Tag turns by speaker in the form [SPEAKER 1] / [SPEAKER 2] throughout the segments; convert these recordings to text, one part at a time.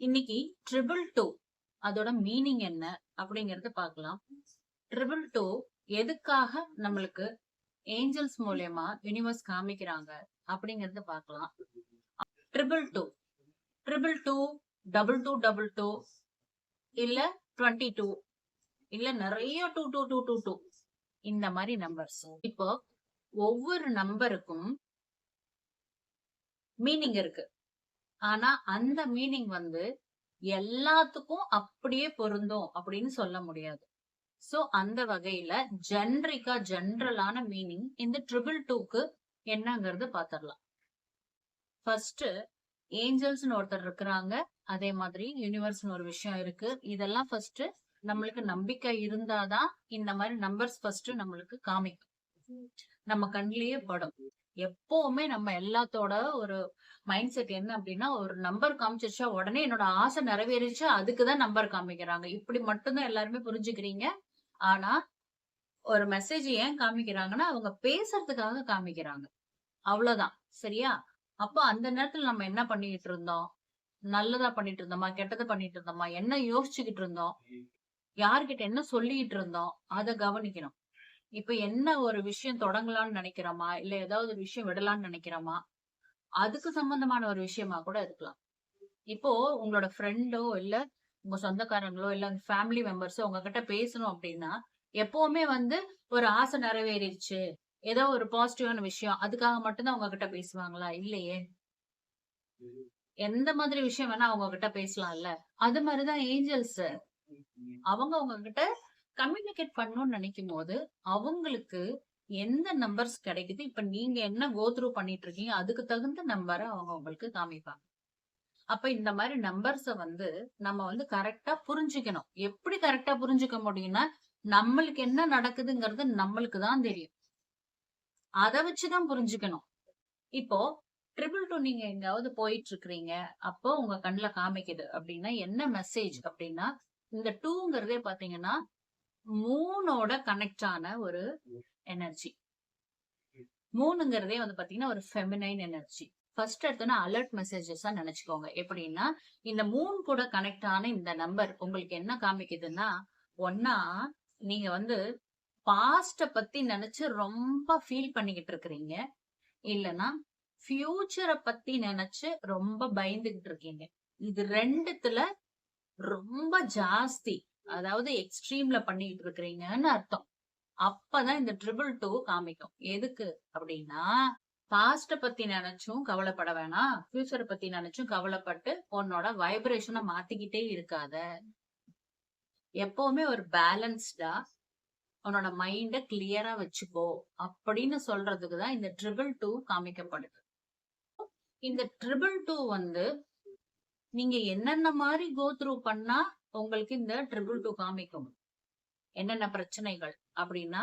[SPEAKER 1] இன்னைக்கு triple two அதோட meaning என்ன அப்படிங்கறத பார்க்கலாம். ட்ரிபிள் டூ எதுக்காக நம்மளுக்கு ஏஞ்சல்ஸ் மூலியமா யூனிவர்ஸ் காமிக்கிறாங்க அப்படிங்கறத பார்க்கலாம். Triple two triple two double two double two இல்ல டுவெண்ட்டி டூ இல்ல நிறைய two two two two two இந்த மாதிரி நம்பர்ஸ் இப்போ ஒவ்வொரு நம்பருக்கும் மீனிங் இருக்கு. ஆனா அந்த மீனிங் வந்து எல்லாத்துக்கும் அப்படியே பொருந்தும் அப்படின்னு சொல்ல முடியாது. சோ அந்த வகையில ஜென்ரிக்கா ஜென்ரலான மீனிங் இந்த ட்ரிபிள் டூக்கு என்னங்கிறது பாத்திரலாம். ஃபர்ஸ்ட் ஏஞ்சல்ஸ்னு ஒருத்தர் இருக்கிறாங்க. அதே மாதிரி யூனிவர்ஸ்னு ஒரு விஷயம் இருக்கு. இதெல்லாம் ஃபர்ஸ்ட் நம்மளுக்கு நம்பிக்கை இருந்தாதான் இந்த மாதிரி நம்பர்ஸ் ஃபர்ஸ்ட் நம்மளுக்கு காமிக்கும். நம்ம கண்லயே படும். எப்பவுமே நம்ம எல்லாத்தோட ஒரு மைண்ட் செட் என்ன அப்படின்னா ஒரு நம்பர் காமிச்சிருச்சா உடனே என்னோட ஆசை நிறைவேறிச்சா அதுக்குதான் நம்பர் காமிக்கிறாங்க. இப்படி மட்டும்தான் எல்லாருமே புரிஞ்சுக்கிறீங்க. ஆனா ஒரு மெசேஜ் ஏன் காமிக்கிறாங்கன்னா அவங்க பேசுறதுக்காக காமிக்கிறாங்க. அவ்வளவுதான். சரியா? அப்போ அந்த நேரத்துல நம்ம என்ன பண்ணிட்டு இருந்தோம்? நல்லதா பண்ணிட்டு இருந்தோமா? கெட்டதை பண்ணிட்டு இருந்தோமா? என்ன யோசிச்சுக்கிட்டு இருந்தோம்? யார்கிட்ட என்ன சொல்லிட்டு இருந்தோம்? அதை கவனிக்கணும். இப்ப என்ன ஒரு விஷயம் தொடங்கலாம்னு நினைக்கிறோமா? இல்ல ஏதாவது ஒரு விஷயம் விடலாம்னு நினைக்கிறோமா? அதுக்கு சம்பந்தமான ஒரு விஷயமா கூட இருக்கலாம். இப்போ உங்களோட ஃப்ரெண்டோ இல்ல உங்க சொந்தக்காரங்களோ இல்ல ஃபேமிலி மெம்பர்ஸோ உங்ககிட்ட பேசணும் அப்படின்னா எப்பவுமே வந்து ஒரு ஆசை நிறைவேறிடுச்சு. ஏதோ ஒரு பாசிட்டிவான விஷயம் அதுக்காக மட்டும்தான் உங்ககிட்ட பேசுவாங்களா? இல்லையே. எந்த மாதிரி விஷயம் வேணா அவங்க கிட்ட பேசலாம்ல. அது மாதிரிதான் ஏஞ்சல்ஸ் அவங்க உங்ககிட்ட கம்யூனிகேட் பண்ணணும்னு நினைக்கும் போது அவங்களுக்கு எந்த நம்பர்ஸ் கிடைக்குது? இப்ப நீங்க என்ன கோத்ரூ பண்ணிட்டு இருக்கீங்க அதுக்கு தகுந்த நம்பரை அவங்க உங்களுக்கு காமிப்பாங்க. அப்ப இந்த மாதிரி நம்பர்ஸ வந்து நம்ம வந்து கரெக்டா புரிஞ்சுக்கணும். எப்படி கரெக்டா புரிஞ்சுக்க முடியும்னா நம்மளுக்கு என்ன நடக்குதுங்கிறது நம்மளுக்கு தான் தெரியும். அதை வச்சுதான் புரிஞ்சுக்கணும். இப்போ ட்ரிபிள் டூ நீங்க எங்காவது போயிட்டு இருக்கிறீங்க அப்போ உங்க கண்ணுல காமிக்குது அப்படின்னா என்ன மெசேஜ் அப்படின்னா இந்த டூங்கிறதே பாத்தீங்கன்னா மூணோட கனெக்ட் ஆன ஒரு எனர்ஜி மூணுங்கிறதே வந்து பாத்தீங்கன்னா ஒரு ஃபெமினைன் எனர்ஜி ஃபர்ஸ்ட் எடுத்தோன்னா அலர்ட் மெசேஜஸ் நினைச்சுக்கோங்க. எப்படின்னா இந்த மூணு கூட கனெக்ட் ஆன இந்த நம்பர் உங்களுக்கு என்ன காமிக்குதுன்னா ஒன்னா நீங்க வந்து பாஸ்ட பத்தி நினைச்சு ரொம்ப ஃபீல் பண்ணிக்கிட்டு இருக்கிறீங்க. இல்லைன்னா ஃபியூச்சரை பத்தி நினைச்சு ரொம்ப பயந்துகிட்டு இருக்கீங்க. இது ரெண்டுத்துல ரொம்ப ஜாஸ்தி. அதாவது எக்ஸ்ட்ரீம்ல பண்ணிட்டு இருக்கிறீங்கன்னு அர்த்தம். அப்பதான் இந்த ட்ரிபிள் டூ காமிக்கும். எதுக்கு அப்படின்னா பாஸ்ட பத்தி நினைச்சும் கவலைப்பட வேணாம். ஃபியூச்சரை பத்தி நினைச்சும் கவலைப்பட்டு உன்னோட வைப்ரேஷனை மாத்திக்கிட்டே இருக்காத. எப்பவுமே ஒரு பேலன்ஸ்டா உன்னோட மைண்ட கிளியரா வச்சுக்கோ. அப்படின்னு சொல்றதுக்கு தான் இந்த ட்ரிபிள் டூ காமிக்கப்படுது. இந்த ட்ரிபிள் டூ வந்து நீங்க என்னென்ன மாதிரி கோ த்ரூ பண்ணா உங்களுக்கு இந்த ட்ரிபிள் டூ காமிக்கும். என்னென்ன பிரச்சனைகள் அப்படின்னா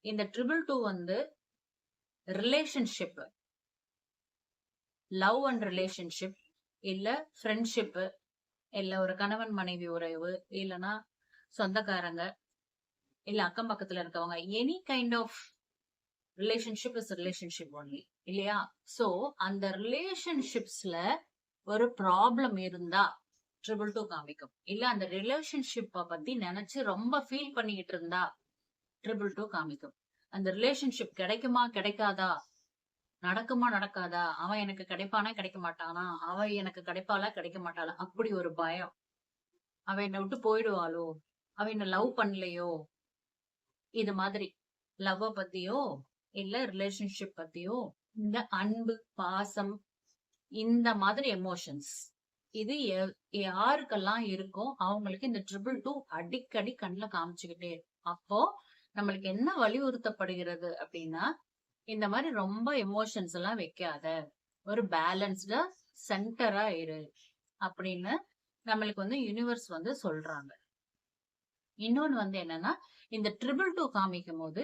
[SPEAKER 1] இந்த ட்ரிபிள் டூ வந்து ரிலேஷன்ஷிப் லவ் அண்ட் ரிலேஷன்ஷிப் இல்ல ஃப்ரெண்ட்ஷிப் இல்ல ஒரு கணவன் மனைவி உறவு இல்லனா சொந்தக்காரங்க இல்ல அக்கம் பக்கத்துல இருக்கவங்க. Any kind of relationship is relationship only இல்லையா? சோ அந்த ரிலேஷன்ஷிப்ஸ்ல ஒரு ப்ராப்ளம் இருந்தா ட்ரிபிள் டூ காமிக்கும். இல்ல அந்த ரிலேஷன்ஷிப்பை பத்தி நினைச்சு ரொம்ப ஃபீல் பண்ணிக்கிட்டு இருந்தா ட்ரிபிள் டூ காமிக்கும். அந்த ரிலேஷன்ஷிப் கிடைக்குமா கிடைக்காதா? நடக்குமா நடக்காதா? அவன் எனக்கு கிடைப்பானா கிடைக்க மாட்டானா அவ எனக்கு கிடைப்பாளா கிடைக்க மாட்டாளா அப்படி ஒரு பயம். அவ என்னை விட்டு போயிடுவாளோ? அவ என்ன லவ் பண்ணலையோ? இது மாதிரி. லவ்வ பத்தியோ? இல்ல ரிலேஷன்ஷிப் பத்தியோ? இந்த அன்பு பாசம் இந்த மாதிரி எமோஷன்ஸ் இது யாருக்கெல்லாம் இருக்கோ அவங்களுக்கு இந்த ட்ரிபிள் டூ அடிக்கடி கண்ணுல காமிச்சுக்கிட்டே அப்போ நம்மளுக்கு என்ன வலியுறுத்தப்படுகிறது அப்படின்னா இந்த மாதிரி ரொம்ப எமோஷன்ஸ் எல்லாம் வைக்காத ஒரு பேலன்ஸ்டா சென்டரா இரு அப்படின்னு நம்மளுக்கு வந்து யூனிவர்ஸ் வந்து சொல்றாங்க. இன்னொன்னு வந்து என்னன்னா இந்த ட்ரிபிள் டூ காமிக்கும் போது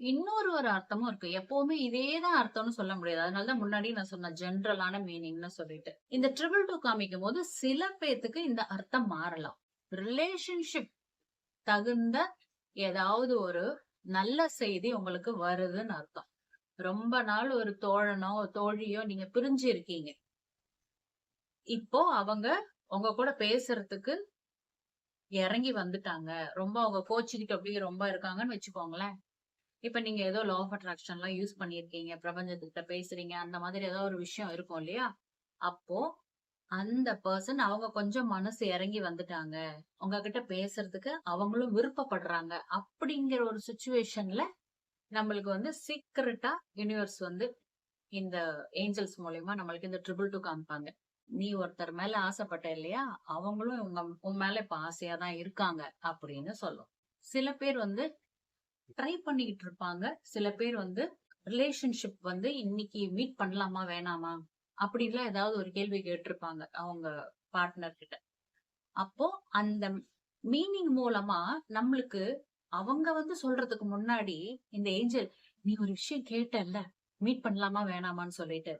[SPEAKER 1] இன்னொரு ஒரு அர்த்தமும் இருக்கு. எப்பவுமே இதேதான் அர்த்தம்னு சொல்ல முடியாது. அதனாலதான் முன்னாடி நான் சொன்ன ஜென்ரலான மீனிங்னு சொல்லிட்டு. இந்த ட்ரிபிள் டூ காமிக்கும் போது சில பேத்துக்கு இந்த அர்த்தம் மாறலாம். ரிலேஷன்ஷிப் தகுந்த ஏதாவது ஒரு நல்ல செய்தி உங்களுக்கு வருதுன்னு அர்த்தம். ரொம்ப நாள் ஒரு தோழனோ தோழியோ நீங்க பிரிஞ்சு இருக்கீங்க இப்போ அவங்க உங்க கூட பேசுறதுக்கு இறங்கி வந்துட்டாங்க. ரொம்ப அவங்க கோச்சுக்கிட்டு அப்படியே ரொம்ப இருக்காங்கன்னு வச்சுக்கோங்களேன். இப்ப நீங்க ஏதோ லா ஆஃப் அட்ராக்ஷன் எல்லாம் யூஸ் பண்ணிருக்கீங்க பிரபஞ்சத்துக்கிட்ட பேசுறீங்க அந்த மாதிரி ஏதோ ஒரு விஷயம் இருக்கும் இல்லையா? அப்போ அந்த பர்சன் அவங்க கொஞ்சம் மனசு இறங்கி வந்துட்டாங்க. உங்ககிட்ட பேசுறதுக்கு அவங்களும் விருப்பப்படுறாங்க. அப்படிங்கிற ஒரு சுச்சுவேஷன்ல நம்மளுக்கு வந்து சீக்கிரட்டா யூனிவர்ஸ் வந்து இந்த ஏஞ்சல்ஸ் மூலியமா நம்மளுக்கு இந்த ட்ரிபிள் டூ காமிப்பாங்க. நீ ஒருத்தர் மேல ஆசைப்பட்ட இல்லையா? அவங்களும் உங்க உன் மேல இப்ப ஆசையா தான் இருக்காங்க அப்படின்னு சொல்லும். சில பேர் வந்து ட்ரை பண்ணிக்கிட்டு இருப்பாங்க சில பேர் வந்து ரிலேஷன்ஷிப் வந்து இன்னைக்கு மீட் பண்ணலாமா வேணாமா? அப்படின்லாம் ஏதாவது ஒரு கேள்வி கேட்டிருப்பாங்க அவங்க பார்ட்னர் கிட்ட. அப்போ அந்த மீனிங் மூலமா நம்மளுக்கு அவங்க வந்து சொல்றதுக்கு முன்னாடி இந்த ஏஞ்சல் நீ ஒரு விஷயம் கேட்டல்ல மீட் பண்ணலாமா வேணாமான்னு சொல்லிட்டு.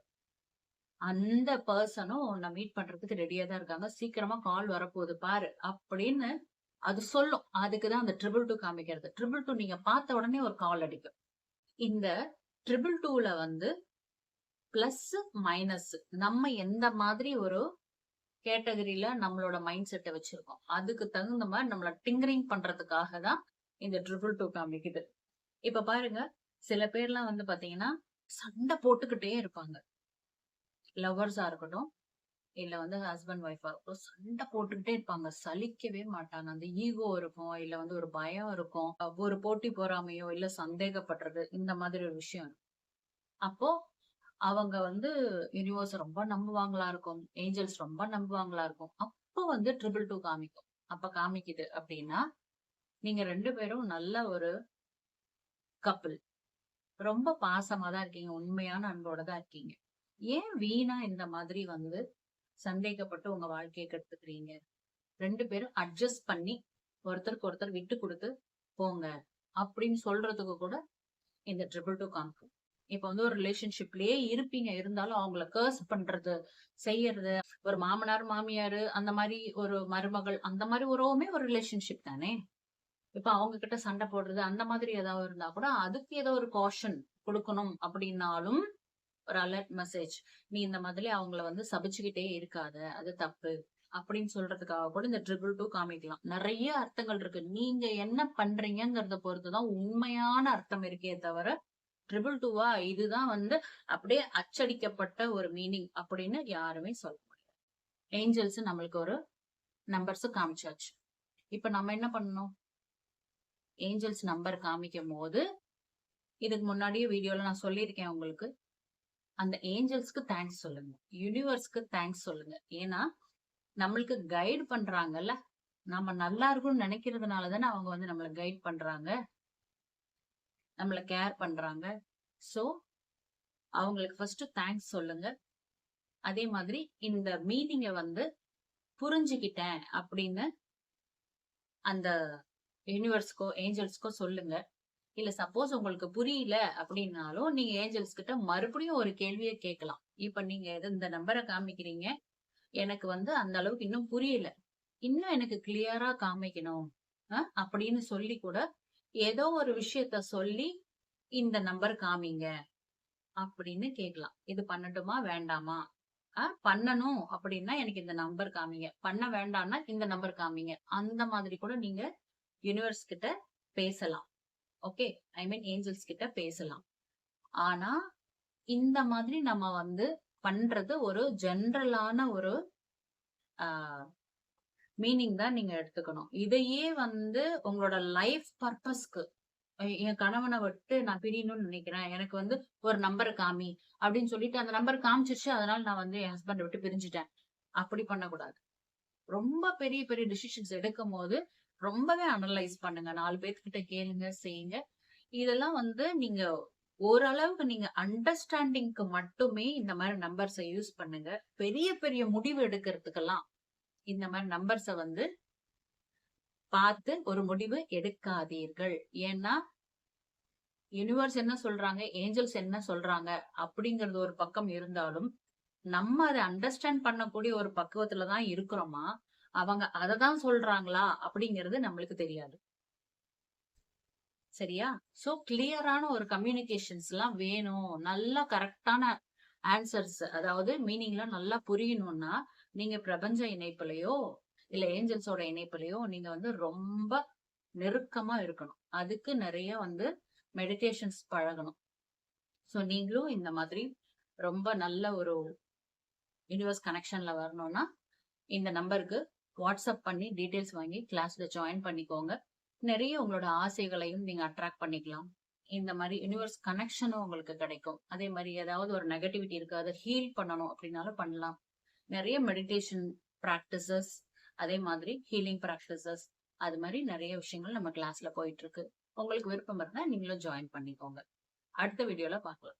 [SPEAKER 1] அந்த பர்சனும் உன்னை மீட் பண்றதுக்கு ரெடியா தான் இருக்காங்க. சீக்கிரமா கால் வரப்போகுது பாரு. அப்படின்னு அது சொல்லும். அதுக்குதான் அந்த ட்ரிபிள் டூ காமிக்கிறது. ட்ரிபிள் டூ நீங்க பார்த்த உடனே ஒரு கால் அடிக்கும். இந்த ட்ரிபிள் டூல வந்து பிளஸ் மைனஸ் நம்ம எந்த மாதிரி ஒரு கேட்டகரியில நம்மளோட மைண்ட் செட்டை வச்சிருக்கோம். அதுக்கு தகுந்த மாதிரி நம்மள டிங்கரிங் பண்றதுக்காக தான் இந்த ட்ரிபிள் டூ காமிக்குது. இப்ப பாருங்க சில பேர்லாம் வந்து பாத்தீங்கன்னா சண்டை போட்டுக்கிட்டே இருப்பாங்க. லவ்வர்ஸா இருக்கட்டும் இல்ல வந்து ஹஸ்பண்ட் ஒய்ஃபா சண்டை போட்டுக்கிட்டே இருப்பாங்க. சலிக்கவே மாட்டாங்க. அந்த ஈகோ இருக்கும் இல்ல வந்து ஒரு பயம் இருக்கும். ஒரு போட்டி பொறாமையோ இல்ல சந்தேகப்படுறது இந்த மாதிரி ஒரு விஷயம் இருக்கும். அப்போ அவங்க வந்து யூனிவர்ஸ் ரொம்ப நம்புவாங்களா இருக்கும். ஏஞ்சல்ஸ் ரொம்ப நம்புவாங்களா இருக்கும். அப்போ வந்து ட்ரிபிள் டூ காமிக்கும். அப்ப காமிக்குது அப்படின்னா நீங்க ரெண்டு பேரும் நல்ல ஒரு கப்பிள் ரொம்ப பாசமா தான் இருக்கீங்க. உண்மையான அன்போட தான் இருக்கீங்க. ஏன் வீணா இந்த மாதிரி வந்து சந்தேகப்பட்டு உங்க வாழ்க்கையை கெடுத்துக்கிறீங்க. ரெண்டு பேரும் அட்ஜஸ்ட் பண்ணி ஒருத்தருக்கு ஒருத்தர் விட்டு கொடுத்து போங்க. அப்படின்னு சொல்றதுக்கு கூட இந்த ட்ரிபிள் டூ காமிக்கும் இப்ப வந்து ஒரு ரிலேஷன்ஷிப்லயே இருப்பீங்க. இருந்தாலும் அவங்கள கேர்ஸ் பண்றது செய்யறது ஒரு மாமனார் மாமியார் அந்த மாதிரி ஒரு மருமகள் அந்த மாதிரி உறவுமே ஒரு ரிலேஷன்ஷிப் தானே? இப்ப அவங்க கிட்ட சண்டை போடுறது அந்த மாதிரி ஏதாவது இருந்தா கூட அதுக்கு ஏதோ ஒரு காஷன் கொடுக்கணும் அப்படின்னாலும் ஒரு அலர்ட் மெசேஜ் நீ இந்த மாதிரி அவங்கள வந்து சபிச்சுக்கிட்டே இருக்காத. அது தப்பு. அப்படின்னு சொல்றதுக்காக கூட இந்த ட்ரிபிள் டூ காமிக்கலாம். நிறைய அர்த்தங்கள் இருக்கு. நீங்க என்ன பண்றீங்கிறத பொறுத்துதான் உண்மையான அர்த்தம் இருக்கே தவிர ட்ரிபிள் டூவா இதுதான் வந்து அப்படியே அச்சடிக்கப்பட்ட ஒரு மீனிங் அப்படின்னு யாருமே சொல்ல முடியாது. ஏஞ்சல்ஸ் நம்மளுக்கு ஒரு நம்பர்ஸ் காமிச்சாச்சு. இப்ப நம்ம என்ன பண்ணணும்? ஏஞ்சல்ஸ் நம்பர் காமிக்கும் போது இதுக்கு முன்னாடியே வீடியோல நான் சொல்லியிருக்கேன் உங்களுக்கு. அந்த ஏஞ்சல்ஸ்க்கு தேங்க்ஸ் சொல்லுங்க. யூனிவர்ஸ்க்கு தேங்க்ஸ் சொல்லுங்க. ஏன்னா நம்மளுக்கு கைட் பண்றாங்கல்ல? நம்ம நல்லா இருக்கும்னு நினைக்கிறதுனால தானே அவங்க வந்து நம்மளை கைட் பண்றாங்க? நம்மளை கேர் பண்றாங்க? ஸோ அவங்களுக்கு ஃபர்ஸ்ட் தேங்க்ஸ் சொல்லுங்க. அதே மாதிரி இந்த மீனிங்கை வந்து புரிஞ்சுக்கிட்டேன் அப்படின்னு அந்த யூனிவர்ஸ்க்கோ ஏஞ்சல்ஸ்க்கோ சொல்லுங்க. இல்ல சப்போஸ் உங்களுக்கு புரியல அப்படின்னாலும் நீங்க ஏஞ்சல்ஸ் கிட்ட மறுபடியும் ஒரு கேள்வியை கேட்கலாம். இப்ப நீங்க எது இந்த நம்பரை காமிக்கிறீங்க. எனக்கு வந்து அந்த அளவுக்கு இன்னும் புரியல. இன்னும் எனக்கு கிளியரா காமிக்கணும். அப்படின்னு சொல்லி கூட ஏதோ ஒரு விஷயத்த சொல்லி இந்த நம்பர் காமிங்க அப்படின்னு கேட்கலாம். இது பண்ணட்டுமா வேண்டாமா? பண்ணணும் அப்படின்னா எனக்கு இந்த நம்பர் காமிங்க. பண்ண வேண்டாம்னா இந்த நம்பர் காமிங்க. அந்த மாதிரி கூட நீங்க யூனிவர்ஸ் கிட்ட பேசலாம். ஓகே ஐ மீன் ஏஞ்சல்ஸ் கிட்ட பேசலாம். ஆனா இந்த மாதிரி நம்ம வந்து பண்றது ஒரு ஜென்ரலான ஒரு மீனிங் தான் நீங்க எடுத்துக்கணும். இதையே வந்து உங்களோட லைஃப் பர்பஸ்க்கு என் கணவனை விட்டு நான் பிரியணும்னு நினைக்கிறேன். எனக்கு வந்து ஒரு நம்பர் காமி அப்படின்னு சொல்லிட்டு அந்த நம்பர் காமிச்சிருச்சு அதனால நான் வந்து என் ஹஸ்பண்டை விட்டு பிரிஞ்சுட்டேன். அப்படி பண்ணக்கூடாது. ரொம்ப பெரிய பெரிய டிசிஷன்ஸ் எடுக்கும் போது ரொம்பவே அனலைஸ் பண்ணுங்க. நாலு பேர்கிட்ட கேளுங்க செய்யுங்க. இதெல்லாம் வந்து நீங்க ஓரளவுக்கு நீங்க அண்டர்ஸ்டாண்டிங்க்கு மட்டுமே இந்த மாதிரி நம்பர்ஸை யூஸ் பண்ணுங்க. பெரிய பெரிய முடிவு எடுக்கிறதுக்கெல்லாம் இந்த மாதிரி நம்பர்ஸை வந்து பார்த்து ஒரு முடிவு எடுக்காதீர்கள். ஏன்னா யூனிவர்ஸ் என்ன சொல்றாங்க? ஏஞ்சல்ஸ் என்ன சொல்றாங்க? அப்படிங்கறது ஒரு பக்கம் இருந்தாலும் நம்ம அதை அண்டர்ஸ்டாண்ட் பண்ணக்கூடிய ஒரு பக்குவத்துல தான் இருக்கிறோமா? அவங்க அதை தான் சொல்றாங்களா அப்படிங்கிறது நம்மளுக்கு தெரியாது. சரியா? சோ கிளியரான ஒரு கம்யூனிகேஷன்ஸ் எல்லாம் வேணும். நல்லா கரெக்டான ஆன்சர்ஸ் அதாவது மீனிங்லாம் நல்லா புரியணும்னா நீங்க பிரபஞ்ச இணைப்புலயோ இல்ல ஏஞ்சல்ஸோட இணைப்புலயோ நீங்க வந்து ரொம்ப நெருக்கமா இருக்கணும். அதுக்கு நிறைய வந்து மெடிடேஷன்ஸ் பழகணும். ஸோ நீங்களும் இந்த மாதிரி ரொம்ப நல்ல ஒரு யூனிவர்ஸ் கனெக்ஷன்ல வரணும்னா இந்த நம்பருக்கு வாட்ஸ்அப் பண்ணி டீட்டெயில்ஸ் வாங்கி கிளாஸ்ல ஜாயின் பண்ணிக்கோங்க. நிறைய உங்களோட ஆசைகளையும் நீங்க அட்ராக்ட் பண்ணிக்கலாம். இந்த மாதிரி யூனிவர்ஸ் கனெக்ஷனும் உங்களுக்கு கிடைக்கும். அதே மாதிரி ஏதாவது ஒரு நெகட்டிவிட்டி இருக்கு அதை ஹீல் பண்ணணும் அப்படின்னாலும் பண்ணலாம். நிறைய மெடிடேஷன் ப்ராக்டிசஸ் அதே மாதிரி ஹீலிங் ப்ராக்டிசஸ் அது மாதிரி நிறைய விஷயங்கள் நம்ம கிளாஸ்ல போயிட்டு இருக்கு. உங்களுக்கு விருப்பம் இருந்தா நீங்களும் ஜாயின் பண்ணிக்கோங்க. அடுத்த வீடியோல பார்க்கலாம்.